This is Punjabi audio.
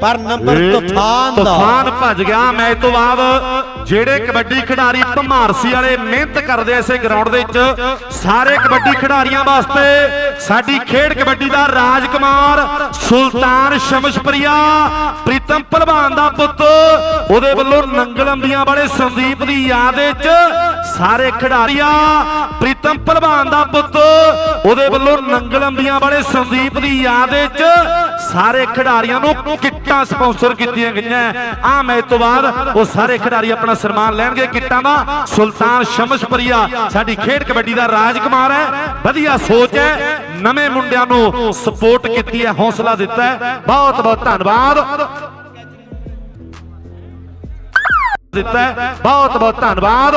ਪਰ ਨੰਬਰ ਤੂਫਾਨ ਦਾ। ਤੂਫਾਨ ਭੱਜ ਗਿਆ ਮੈਚ ਤੋਂ ਬਾਅਦ ਜਿਹੜੇ ਕਬੱਡੀ ਖਿਡਾਰੀ ਭਮਾਰਸੀ ਵਾਲੇ ਮਿਹਨਤ ਕਰਦੇ ਇਸੇ ਗਰਾਊਂਡ ਦੇ ਵਿੱਚ ਸਾਰੇ ਕਬੱਡੀ ਖਿਡਾਰੀਆਂ ਵਾਸਤੇ ਸਾਡੀ ਖੇਡ ਕਬੱਡੀ ਦਾ ਰਾਜਕੁਮਾਰ ਸੁਲਤਾਨ ਸ਼ਮਸ਼ਪਰੀਆ ਪ੍ਰੀਤਮ ਪਹਿਲਵਾਨ ਦਾ ਪੁੱਤ ਉਹਦੇ ਵੱਲੋਂ ਨੰਗਲ ਅੰਬੀਆਂ ਵਾਲੇ ਸੰਦੀਪ ਦੀ ਯਾਦ ਵਿੱਚ ਸਾਰੇ ਖਿਡਾਰੀਆਂ, ਪ੍ਰੀਤਮ ਭਲਵਾਨ ਦਾ ਪੁੱਤ, ਉਹਦੇ ਵੱਲੋਂ ਨੰਗਲ ਅੰਬੀਆਂ ਵਾਲੇ ਸੰਦੀਪ ਦੀ ਯਾਦ ਵਿੱਚ ਸਾਰੇ ਖਿਡਾਰੀਆਂ ਨੂੰ ਕਿੱਟਾਂ ਸਪਾਂਸਰ ਕੀਤੀਆਂ ਗਈਆਂ। ਆ ਮੈਚ ਤੋਂ ਬਾਅਦ ਉਹ ਸਾਰੇ ਖਿਡਾਰੀ ਆਪਣਾ ਸਨਮਾਨ ਲੈਣਗੇ ਕਿੱਟਾਂ ਦਾ। ਸੁਲਤਾਨ ਸ਼ਮਸ਼ਪਰੀਆ, ਸਾਡੀ ਖੇਡ ਕਬੱਡੀ ਦਾ ਰਾਜਕੁਮਾਰ ਹੈ। ਵਧੀਆ ਸੋਚ ਹੈ। ਨਵੇਂ ਮੁੰਡਿਆਂ ਨੂੰ ਸਪੋਰਟ ਕੀਤੀ ਹੈ, ਹੌਸਲਾ ਦਿੱਤਾ ਹੈ। ਬਹੁਤ ਬਹੁਤ ਧੰਨਵਾਦ। ਦਿੱਤਾ ਬਹੁਤ ਬਹੁਤ ਧੰਨਵਾਦ।